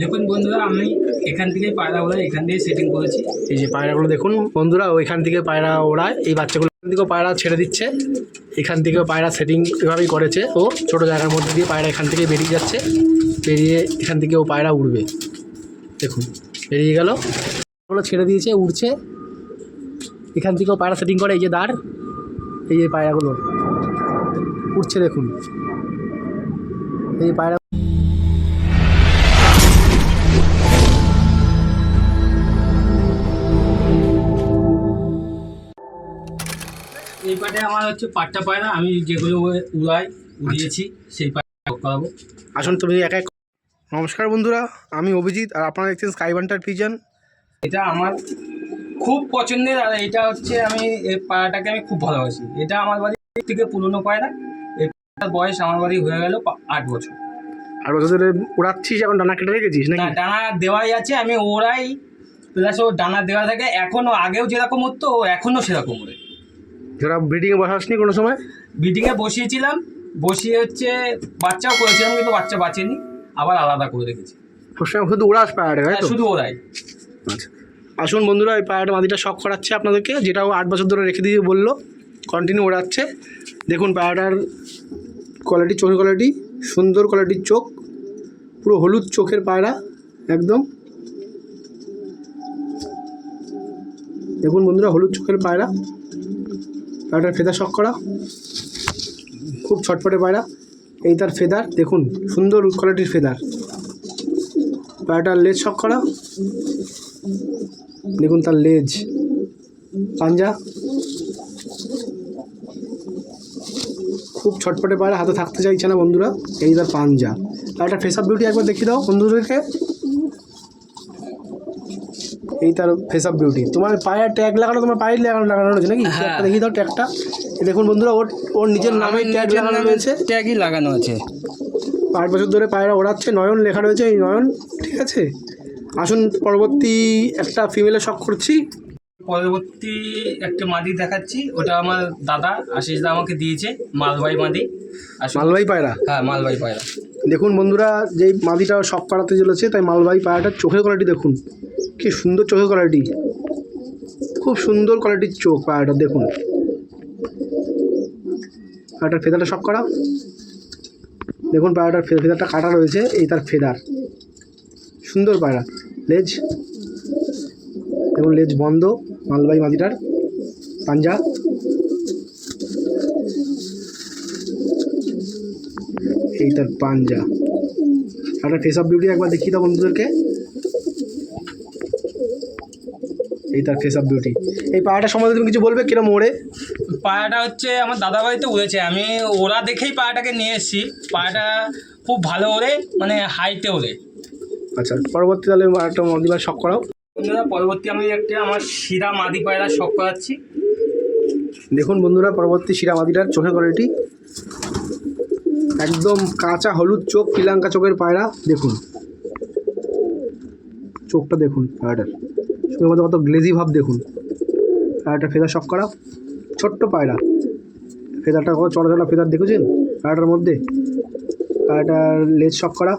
দেখুন বন্ধুরা, আমি এখান থেকে পায়রা ওড়াই, এখান থেকে সেটিং করেছি। এই যে পায়রাগুলো দেখুন বন্ধুরা, ওইখান থেকে পায়রা ওড়ায়। এই বাচ্চাগুলো এখান থেকেও পায়রা ছেড়ে দিচ্ছে। এখান থেকেও পায়রা সেটিং এভাবেই করেছে। ও ছোটো জায়গার মধ্যে দিয়ে পায়রা এখান থেকে বেরিয়ে যাচ্ছে। বেরিয়ে এখান থেকে ও পায়রা উড়বে। দেখুন, বেরিয়ে গেল। ওগুলো ছেড়ে দিয়েছে, উড়ছে। এখান থেকেও পায়রা সেটিং করে, এই যে দাঁড়। এই যে পায়রাগুলো। উঠছে দেখুন। এই পায়রা পাটে আমার হচ্ছে পাট্টা পায়রা আমি যেগুলো উড়াই উড়িয়েছি সেই পায়রা করাবো। আসুন তুমি এক এক। নমস্কার বন্ধুরা আমি অভিজিৎ আর আপনারা দেখছেন স্কাইবান্টার পিজন এটা আমার খুব পছন্দের আর এটা হচ্ছে আমি এই পায়রাটাকে আমি খুব ভালোবাসি। এটা আমার বাড়ির থেকে পুরনো পায়রা এই বয়স আমার বাড়ি হয়ে গেল আট বছর। আর বছর ধরে উড়াচ্ছিস এখন ডানা কেটে রেখেছিস না ডানা দেওয়াই আছে আমি ওরাই প্লাস ও ডানা দেওয়া থাকে এখনও আগেও যেরকম হতো ও এখনও সেরকম ওরে যারা ব্রিডিংয়ে বসাসনি কোনো সময়? বিডিংয়ে বসিয়েছিলাম বসিয়ে হচ্ছে বাচ্চাও করেছিলাম কিন্তু বাচ্চা বাঁচেনি আবার আলাদা করে রেখেছি। সবসময় শুধু উড়াস পায়রাটা তাই হ্যাঁ, তো? শুধু ওরাই। আচ্ছা। আসুন বন্ধুরা এই পায়রাটা মাদিটা শখ করাচ্ছে আপনাদেরকে যেটা ও আট বছর ধরে রেখে দিয়ে বলল। কন্টিনিউ ওড়াচ্ছে। দেখুন পায়রাটার কোয়ালিটি চোখের কোয়ালিটি সুন্দর কোয়ালিটির চোখ পুরো হলুদ চোখের পায়রা একদম। দেখুন বন্ধুরা হলুদ চোখের পায়রা। পায়রাটার ফেদার শখ করা। খুব ছটফটে পায়রা। এই তার ফেদার, দেখুন, সুন্দর কোয়ালিটির ফেদার। পায়রাটার লেজ শখ করা। দেখুন তার লেজ। পাঞ্জা। খুব ছটপটে পায়রা, হাতে থাকতে চাইছে না বন্ধুরা। এই তার পাঞ্জা। একটা ফেস আপ বিউটি একবার দেখিয়ে দাও বন্ধুদেরকে। এই তার ফেস অফ বিউটি তোমার পায়ে ট্যাগ লাগানো তোমার পায়ে লাগানো লাগানো রয়েছে নাকি? হ্যাঁ। ট্যাগটা দেখিয়ে দাও ট্যাগটা দেখুন বন্ধুরা ওর ওর নিজের নামে ট্যাগ লাগানো রয়েছে। ট্যাগই লাগানো আছে। পাঁচ বছর ধরে পায়রা ওড়াচ্ছে নয়ন লেখা রয়েছে এই নয়ন ঠিক আছে? আসুন পরবর্তী একটা ফিমেলে শখ করছি। পরবর্তী একটা মাদি দেখাচ্ছি ওটা আমার দাদা আশিস দা আমাকে দিয়েছে মালবাই মাদি। মালবাই পায়রা? হ্যাঁ মালবাই পায়রা। দেখুন বন্ধুরা, যেই মাদিটা শখ করাতে চলেছে তাই মালবাহী পায়রাটার চোখের কোয়ালিটি দেখুন। কি সুন্দর চোখের কোয়ালিটি খুব সুন্দর কোয়ালিটির চোখ পায়রাটা দেখুন। পায়রাটার ফেদারটা শখ করা। দেখুন পায়রাটার ফেদারটা কাটা রয়েছে, এই তার ফেদার। সুন্দর পায়রা লেজ। দেখুন লেজ বন্ধ, মালবাহী মাদিটার পাঞ্জা। এই তার পাঞ্জা। একটা ফেস অফ বিউটি একবার দেখিয়ে দাও বন্ধুদেরকে। এই তার ফেস অফ বিউটি এই পায়রাটা সম্বন্ধে তুমি কিছু বলবে কিরম ওড়ে? পায়াটা হচ্ছে আমার দাদা বাড়িতে উড়েছে। আমি ওরা দেখেই পায়াটাকে নিয়ে এসেছি। পায়াটা খুব ভালো ওড়ে মানে হাইটে ওড়ে। আচ্ছা পরবর্তী তাহলে একটা মন্দির শখ করাও। বন্ধুরা পরবর্তী আমি একটা আমার শিরা মাদি পায়রা শখ করাচ্ছি। দেখুন বন্ধুরা পরবর্তী শিরামাদিটার চোখের কোয়ালিটি একদম কাঁচা হলুদ চোখ, শ্রীলঙ্কা চোখের পায়রা, দেখুন। চোখটা দেখুন, পায়রাটার। চোখের মধ্যে কত গ্লেজি ভাব, দেখুন। পায়রাটা ফেদার শখ করা। ছোট্ট পায়রা। ফেদারটা কত চড়া চড়া ফেদার দেখেছেন? পায়রাটার মধ্যে। পায়রাটার লেজ শখ করা।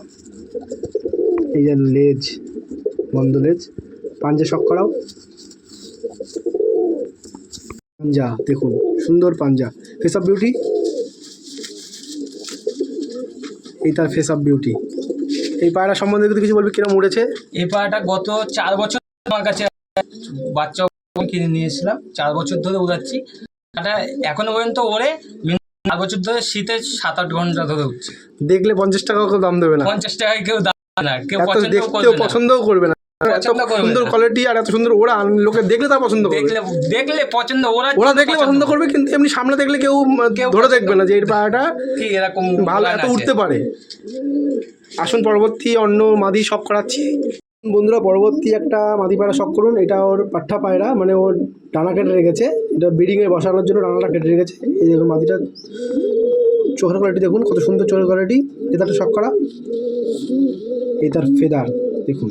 এই যে লেজ, বন্ধ লেজ। পাঞ্জা শখ করাও। পাঞ্জা, দেখুন, সুন্দর পাঞ্জা। ফেস অফ বিউটি এই তার ফেস অফ বিউটি এই পায়রা সম্বন্ধে যদি কিছু বলবি? কিরম উড়েছে? এই পায়রাটা গত চার বছর আমার কাছে বাচ্চা কিনে নিয়েছিলাম চার বছর ধরে উড়াচ্ছি। এটা এখনও পর্যন্ত ওড়ে। চার বছর ধরে শীতে সাত আট ঘণ্টা ধরে উঠছে দেখলে পঞ্চাশ টাকা কেউ দাম দেবে না। পঞ্চাশ টাকায় কেউ দাম না। কেউ পছন্দ করবে না। এত সুন্দর কোয়ালিটি আর এত সুন্দর ওরা লোকে দেখলে তার পছন্দ করবে। দেখলে দেখলে পছন্দ ওরা ওরা দেখলে পছন্দ করবে কিন্তু এমনি সামনে দেখলে কেউ কেউ ধরে দেখবে না যে এই পায়রাটা কি এরকম ভালো এত উঠতে পারে। আসুন পরবর্তী অন্য মাদি শখ করাচ্ছি। বন্ধুরা পরবর্তী একটা মাদি পায়রা শখ করুন। এটা ওর পাঠা পায়রা মানে ওর ডানা কেটে রেখেছে। এটা ব্রিডিংয়ে বসানোর জন্য ডানাটা কেটে রেখেছে। এই দেখুন মাদিটা চোখের কোয়ালিটি দেখুন কত সুন্দর চোখের কোয়ালিটি ফেদারটা শখ করা। এই তার ফেদার দেখুন।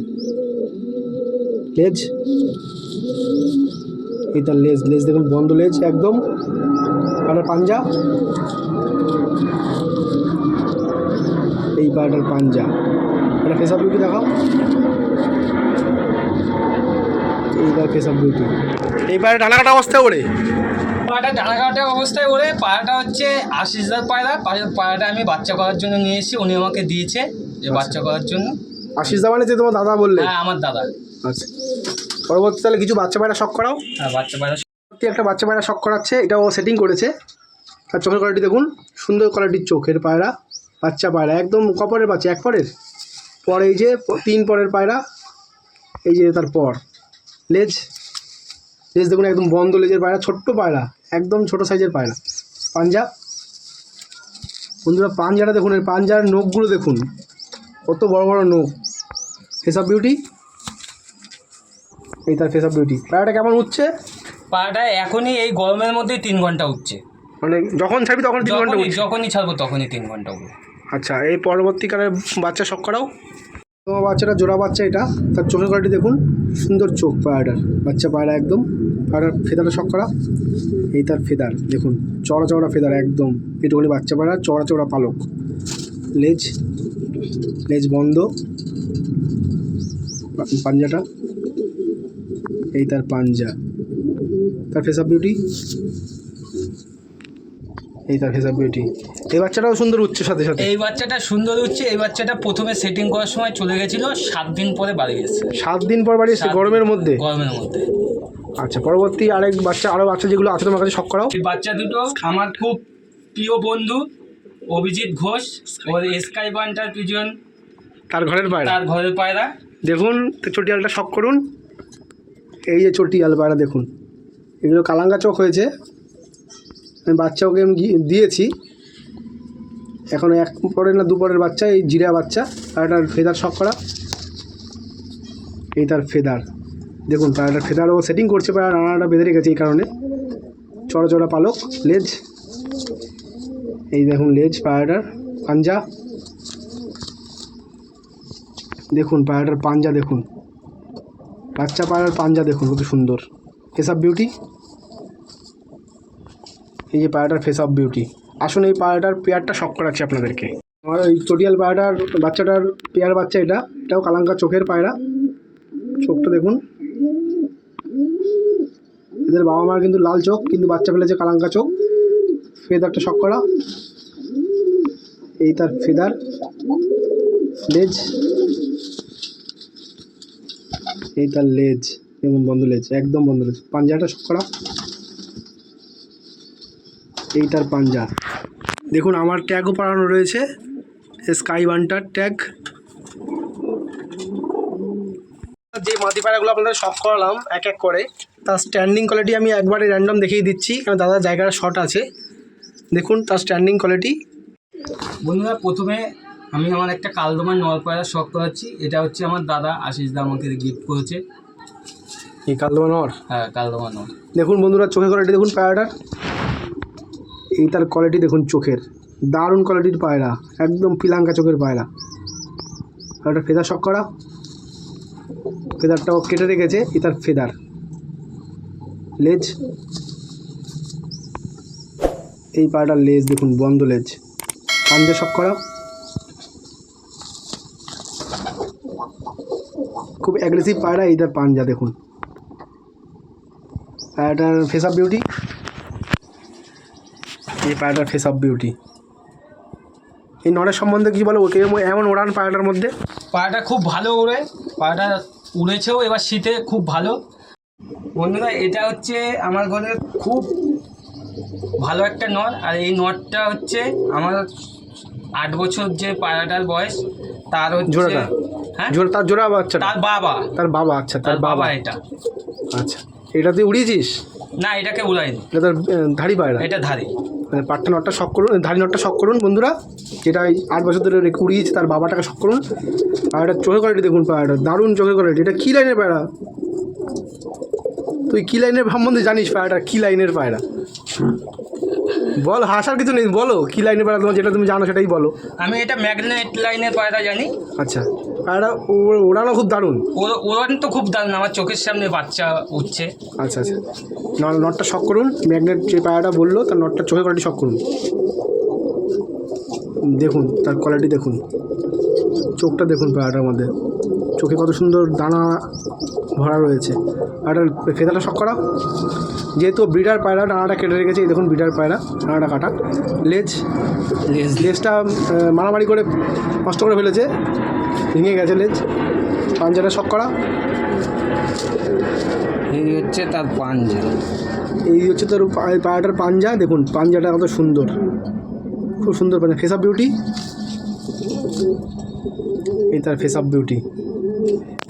লেজ। এই তার লেজ লেজ দেখুন বন্ধ লেজ একদম। আর পাঞ্জা। এই পায়রাটার পাঞ্জা। এটা ফেস বিউটি দেখাও। ফেস অফ বিউটি এইবারে ডানা কাটা অবস্থায় ওরে পায়রাটা ডানা কাটা অবস্থায় ওরে পায়রাটা হচ্ছে আশিস হাজার পায়রা। পায়রা- পায়রাটা আমি বাচ্চা করার জন্য নিয়ে এসেছি। উনি আমাকে দিয়েছে যে বাচ্চা করার জন্য। আশিস দা মানে যে তোমার দাদা বললে? হ্যাঁ আমার দাদা। আচ্ছা। পরবর্তী তাহলে কিছু বাচ্চা পায়রা শখ করাও? হ্যাঁ বাচ্চা পায়রা একটা বাচ্চা পায়রা শখ করাচ্ছে এটা ও সেটিং করেছে। তার চোখের কোয়ালিটি দেখুন সুন্দর কোয়ালিটির চোখের পায়রা বাচ্চা পায়রা একদম কপরের বাচ্চা এক পরের। পর এই যে তিন পরের পায়রা এই যে তার পর। লেজ লেজ দেখুন একদম বন্ধ লেজের পায়রা ছোট্ট পায়রা একদম ছোট সাইজের পায়রা। পাঞ্জা। বন্ধুরা পাঞ্জাটা দেখুন এর পাঞ্জার নখগুলো দেখুন কত বড় বড় নখ। ফেস অফ বিউটি এই তার ফেস অফ বিউটি পায়রাটা কেমন উঠছে? পায়রাটা এখনই এই গরমের মধ্যেই তিন ঘণ্টা উঠছে। মানে যখন ছাড়বি তখন তিন ঘণ্টা উঠছে। যখনই ছাড়বো তখনই তিন ঘণ্টা উঠবে। আচ্ছা এই পরবর্তীকালে বাচ্চা শখ করাও? তোমার বাচ্চাটা জোড়া বাচ্চা এটা তার চোখের কোয়ালিটি দেখুন সুন্দর চোখ পায়রাটার। বাচ্চা পায়রা একদম। পায়রার ফেদারটা শখ করা। এই তার ফেদার দেখুন চড়া চড়া ফেদার একদম। এটুকুনি বাচ্চা পায়রা চড়া চড়া পালক। লেজ লেজ বন্ধ। পাঞ্জাটা। এই তার পাঞ্জা। তার ফেস অফ বিউটি এই তার ফেস অফ বিউটি এই বাচ্চাটাও সুন্দর উচ্চ সাথে সাথে। এই বাচ্চাটা সুন্দর উঠছে এই বাচ্চাটা প্রথমে সেটিং করার সময় চলে গেছিল সাত দিন পরে বাড়ি গেছে সাত দিন পর বাড়ি এসছে গরমের মধ্যে? গরমের মধ্যে। আচ্ছা পরবর্তী আরেক বাচ্চা আরও বাচ্চা যেগুলো আছে তোমার কাছে শখ করাও? এই বাচ্চা দুটো আমার খুব প্রিয় বন্ধু অভিজিৎ ঘোষ ওর স্কাই বান্টার পিজন তার ঘরের পায়রা? তার ঘরের পায়রা। দেখুন তো চটিয়ালটা শখ করুন। এই যে চটিয়াল পায়রা দেখুন, এগুলো কালাঙ্গা চোখ হয়েছে। আমি বাচ্চা ওকে আমি দিয়েছি। এখন এক পরের না দুপরের বাচ্চা, এই জিরা বাচ্চা এটার ফেদার শখ করা। এই তার ফেদার। দেখুন পায়রাটার ফেদার ও সেটিং করছে পায়রা রানাটা বেঁধে রেখেছে এই কারণে। চড়া চড়া পালক, লেজ। এই দেখুন, লেজ পায়রাটার পাঞ্জা। দেখুন, পায়রাটার পাঞ্জা দেখুন। বাচ্চা পায়রার পাঞ্জা দেখুন, কত সুন্দর। ফেস অফ বিউটি এই যে পায়রাটার ফেস অফ বিউটি আসুন এই পায়রাটার পেয়ারটা শখ করাচ্ছি আপনাদেরকে। আমার এই চটিয়াল পায়রাটার বাচ্চাটার পেয়ার বাচ্চা এটা, এটাও কালাঙ্কা চোখের পায়রা। চোখটা দেখুন। এদের বাবা মার কিন্তু লাল চোখ, কিন্তু বাচ্চা ফেলেছে কালাঙ্কা চোখ। ফেদারটা শখ করা। এই তার ফেদার। লেজ। এই তার লেজ এবং বন্ধ লেজ একদম বন্ধ লেজ। পাঞ্জাটা শখ করা। এই তার পাঞ্জা। দেখুন আমার ট্যাগও পাড়ানো রয়েছে। স্কাই ওয়ানটার ট্যাগ যে মাটি পায়রাগুলো আপনাদের শখ করালাম এক এক করে তার স্ট্যান্ডিং কোয়ালিটি আমি একবারে র্যান্ডম দেখিয়ে দিচ্ছি। কারণ দাদা জায়গাটা শর্ট আছে। দেখুন তার স্ট্যান্ডিং কোয়ালিটি বন্ধুরা প্রথমে আমি আমার একটা কালদমার নলপায়রা শখ করাচ্ছি এটা হচ্ছে আমার দাদা আশিস দা আমাকে গিফট করেছে। এই কালদমা নর হ্যাঁ কালদমা নল। দেখুন বন্ধুরা চোখের কোয়ালিটি দেখুন পায়রাটার। এই তার কোয়ালিটি দেখুন চোখের। দারুণ কোয়ালিটির পায়রা। একদম পিলাঙ্কা চোখের পায়রা। আর একটা ফেদার শখ করা ফেদারটাও কেটে রেখেছে এই তার ফেদার লেজ এই পায়রাটার লেজ দেখুন বন্ধ লেজ পাঞ্জা শখ করা খুব অ্যাগ্রেসিভ পায়রা এই তার পাঞ্জা দেখুন। পায়রাটার ফেস অফ বিউটি এই পায়রাটার ফেস অফ বিউটি এই নরের সম্বন্ধে কিছু বলো? ওকে এমন ওড়ান পায়রাটার মধ্যে। পায়রাটা খুব ভালো উড়ে পায়রাটা উড়েছেও এবার শীতে খুব ভালো। বন্ধুরা এটা হচ্ছে আমার ঘরের খুব ভালো একটা নর আর এই নটটা হচ্ছে আমার আট বছর যে পায়রাটার বয়স তার হচ্ছে হ্যাঁ? তার জোড়া বাচ্চাটা তার বাবা। তার বাবা আচ্ছা তার বাবা বাবা। এটা। আচ্ছা। এটা তুই উড়িয়েছিস? না এটাকে উড়াইনি। এটা তার ধাড়ি পায়রা? এটা ধারে মানে পাট্টা নটটা শখ করুন ধাড়ি নটটা শখ করুন বন্ধুরা। যেটা এই আট বছর ধরে রেখে উড়িয়েছে তার বাবাটাকে শখ করুন। আর এটা চোখের কোয়ালিটি দেখুন পায়রাটা দারুণ চোখের কোয়ালিটি এটা কী লাইনের পায়রা? তুই কী লাইনের সম্বন্ধে জানিস পায়রাটা কী লাইনের পায়রা? বল হাসার কিছু নেই বলো কী লাইনের পায়রা তোমার যেটা তুমি জানো সেটাই বলো। আমি এটা ম্যাগনেট লাইনের পায়রা জানি। আচ্ছা পায়রাটা ও- ওড়ানো খুব দারুণ। ওরান তো খুব দারুণ আমার চোখের সামনে বাচ্চা উঠছে। আচ্ছা আচ্ছা। ন- নটটা শখ করুন ম্যাগনেট যে পায়রাটা বলল তার নটটা চোখের কোয়ালিটি শখ করুন। দেখুন তার কোয়ালিটি দেখুন। চোখটা দেখুন পায়রাটার মধ্যে। চোখে কত সুন্দর দানা ভরা রয়েছে। পায়রাটার ফেদাটা শখ করা যেহেতু ব্রিডার পায়রা ডানাটা কেটে রেখেছে এই দেখুন ব্রিডার পায়রা ডানাটা কাটা। লেজ লেজ। লেজটা মারামারি করে নষ্ট করে ফেলেছে ভেঙে গেছে লেজ। পাঞ্জাটা শখ করা। এই হচ্ছে তার পাঞ্জা। এই হচ্ছে তোর পায়রাটার পাঞ্জা দেখুন পাঞ্জাটা কত সুন্দর। খুব সুন্দর পাঞ্জা ফেস অফ বিউটি এই তার ফেস অফ বিউটি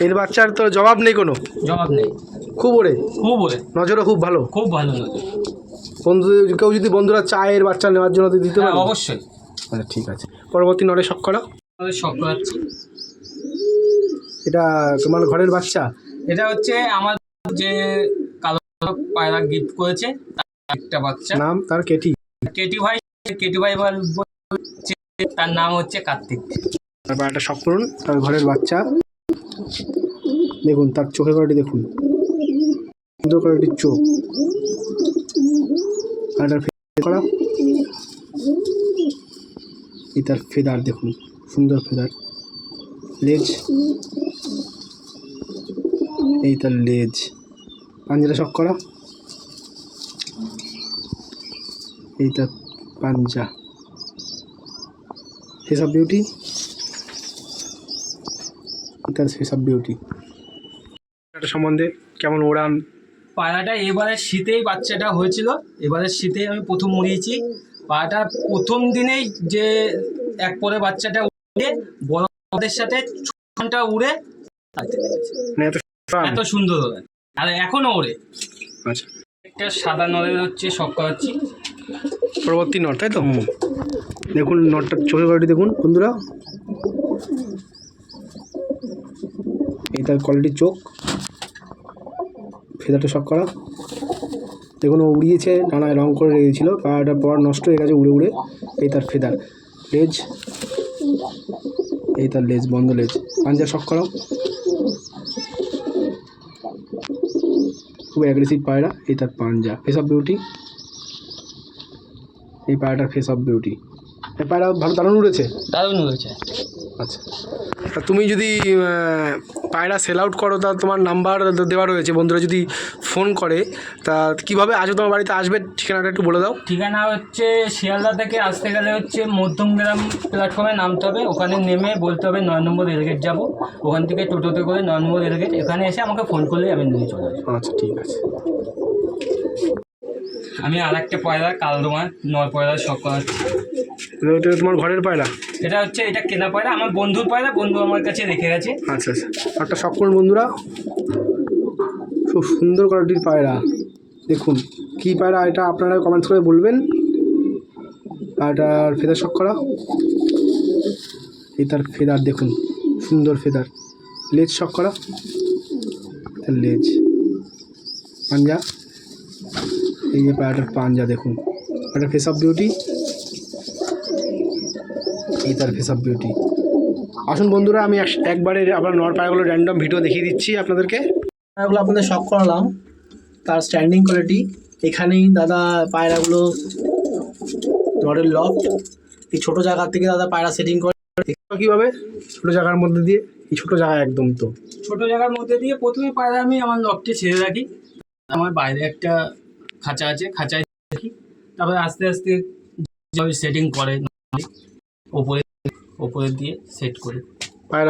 এর বাচ্চার তো জবাব নেই কোনো? জবাব নেই। খুব ওরে? খুব ওরে। নজরও খুব ভালো? খুব ভালো নজর। বন্ধু কেউ যদি বন্ধুরা চায়ের বাচ্চা নেওয়ার জন্য দিতে হ্যাঁ পারে? অবশ্যই। আচ্ছা ঠিক আছে। পরবর্তী নড়ে শখ করা। আমাদের শখ এটা তোমার ঘরের বাচ্চা? এটা হচ্ছে আমার যে কালো পায়রা গিফট করেছে তার একটা বাচ্চা। নাম তার কেটি? কেটি ভাই কেটি ভাই বলছে তার নাম হচ্ছে কার্তিক। তারপর একটা শখ করুন তার ঘরের বাচ্চা। দেখুন তার চোখের কোয়ালিটি দেখুন। সুন্দর কোয়ালিটির চোখ। আর করা। এই তার ফেদার দেখুন, সুন্দর ফেদার। লেজ। এই তার লেজ। পাঞ্জাটা শখ করা। এই তার পাঞ্জা। ফেস অফ বিউটি তার ফেস অফ বিউটি সম্বন্ধে কেমন ওড়ান? পায়রাটা এবারে শীতেই বাচ্চাটা হয়েছিল। এবারে শীতেই আমি প্রথম উড়িয়েছি। পায়রাটা প্রথম দিনেই যে এক পরে বাচ্চাটা উড়ে বড়দের সাথে ঘণ্টা উড়ে এত এত সুন্দর ওড়ে আর এখনও ওড়ে। আচ্ছা। একটা সাদা নলের হচ্ছে শখ করাচ্ছি পরবর্তী নট তাই তো? দেখুন নটটার চোখের কোয়ালিটি দেখুন বন্ধুরা। এই তার কোয়ালিটির চোখ। ফেদারটা সব করা। দেখুন উড়িয়েছে ডানায় রং করে রেখেছিল পাড়াটা পর নষ্ট হয়ে গেছে উড়ে উড়ে। এই তার ফেদার লেজ। এই তার লেজ বন্ধ লেজ। পাঞ্জা শখ করা খুব অ্যাগ্রেসিভ পায়রা এই তার পাঞ্জা। ফেস অফ বিউটি এই পায়রাটার ফেস অফ বিউটি এই পায়রা ভালো দারুণ উড়েছে? দারুণ উড়েছে। আচ্ছা। তা তুমি যদি পায়রা সেল আউট করো তা তোমার নাম্বার দেওয়া রয়েছে। বন্ধুরা যদি ফোন করে তা কীভাবে আজও তোমার বাড়িতে আসবে ঠিকানাটা একটু বলে দাও। ঠিকানা হচ্ছে শিয়ালদা থেকে আসতে গেলে হচ্ছে মধ্যমগ্রাম প্ল্যাটফর্মে নামতে হবে। ওখানে নেমে বলতে হবে নয় নম্বর রেলগেট যাব। ওখান থেকে টোটোতে করে নয় নম্বর রেলগেট এখানে এসে আমাকে ফোন করলে আমি নিয়ে চলে আসব। আচ্ছা ঠিক আছে। আমি আর একটা পয়লা কালদোমা নয় পয়লা শখ করাচ্ছি তাহলে তোমার ঘরের পায়রা এটা হচ্ছে এটা কেনা পয়লা আমার বন্ধুর পয়লা বন্ধু আমার কাছে রেখে গেছে। আচ্ছা আচ্ছা। একটা শখ করুন বন্ধুরা। খুব সুন্দর কোয়ালিটির পায়রা। দেখুন কী পায়রা এটা আপনারা কমেন্টস করে বলবেন। পায়রাটার ফেদার শখ করা। এই তার ফেদার দেখুন সুন্দর ফেদার। লেজ শখ করা। লেজ। পাঞ্জা। এই যে পায়রাটার পাঞ্জা দেখুন। একটা ফেস অফ বিউটি এই তার ফেস অফ বিউটি আসুন বন্ধুরা, আমি এক- একবারে আপনার নর পায়রাগুলো র্যান্ডম ভিডিও দেখিয়ে দিচ্ছি আপনাদেরকে। পায়রাগুলো আপনাদের শখ করালাম। তার স্ট্যান্ডিং কোয়ালিটি এখানেই দাদা পায়রাগুলো নরের লফট এই ছোটো জায়গা থেকে দাদা পায়রা সেটিং করে। কীভাবে? ছোটো জায়গার মধ্যে দিয়ে। এই ছোটো জায়গা একদম তো। ছোটো জায়গার মধ্যে দিয়ে প্রথমে পায়রা আমি আমার লকটি ছেড়ে রাখি। আমার বাইরে একটা খাঁচা আছে খাঁচায় দেখি। তারপরে আস্তে আস্তে যেভাবে সেটিং করে ওপরে ওপরে দিয়ে সেট করি। হ্যাঁ,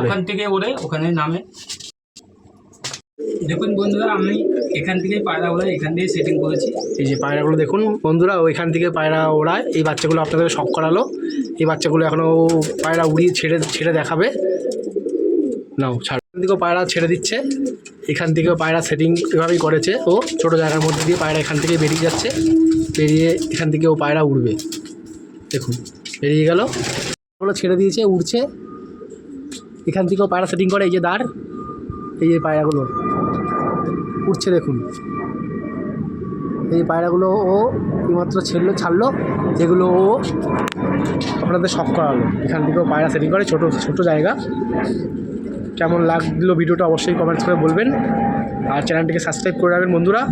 ওখান থেকে ওড়ে ওখানে নামে। দেখুন বন্ধুরা আমি এখান থেকে পায়রা ওড়ে এখান থেকে সেটিং করেছি। এই যে পায়রাগুলো দেখুন বন্ধুরা ওইখান থেকে পায়রা ওড়ায়। এই বাচ্চাগুলো আপনাদের শখ করালো। এই বাচ্চাগুলো এখনও পায়রা উড়িয়ে ছেড়ে ছেড়ে দেখাবে। নাও ছাড়। থেকেও পায়রা ছেড়ে দিচ্ছে। এখান থেকেও পায়রা সেটিং এভাবেই করেছে। ও ছোটো জায়গার মধ্যে দিয়ে পায়রা এখান থেকে বেরিয়ে যাচ্ছে। বেরিয়ে এখান থেকে ও পায়রা উড়বে। দেখুন, বেরিয়ে গেল। ওগুলো ছেড়ে দিয়েছে, উড়ছে। এখান থেকেও পায়রা সেটিং করে, এই যে দাঁড়। এই যে পায়রাগুলো। উঠছে দেখুন। এই পায়রাগুলো ও এইমাত্র ছেড়লো, ছাড়লো। যেগুলো ও আপনাদের শখ করালো। এখান থেকেও পায়রা সেটিং করে, ছোটো ছোটো জায়গা। কেমন লাগল ভিডিওটা অবশ্যই কমেন্টস করে বলবেন। আর চ্যানেলটিকে সাবস্ক্রাইব করে রাখবেন বন্ধুরা।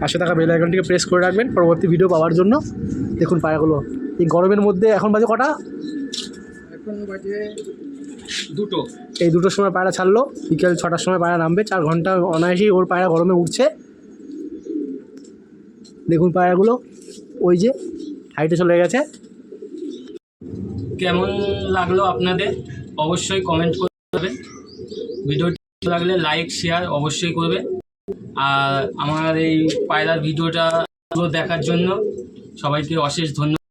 পাশে থাকা বেল আইকনটিকে প্রেস করে রাখবেন পরবর্তী ভিডিও পাওয়ার জন্য। দেখুন পায়রাগুলো। এই গরমের মধ্যে এখন বাজে কটা? এখন বাজে দুটো। এই দুটোর সময় পায়রা ছাড়লো। বিকেল ছটার সময় পায়রা নামবে। চার ঘণ্টা অনায়াসেই ওর পায়রা গরমে উঠছে। দেখুন পায়রাগুলো। ওই যে হাইটে চলে গেছে। কেমন লাগল আপনাদের? অবশ্যই কমেন্ট করবেন ভিডিওটি ভালো লাগলে লাইক শেয়ার অবশ্যই করবে। আর আমার এই পায়রার ভিডিওটা পুরো দেখার জন্য সবাইকে অশেষ ধন্যবাদ।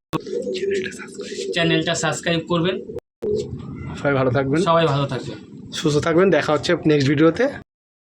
চ্যানেলটা সাবস্ক্রাইব করবেন। সবাই ভালো থাকবেন। সবাই ভালো থাকবেন। সুস্থ থাকবেন। দেখা হচ্ছে নেক্সট ভিডিওতে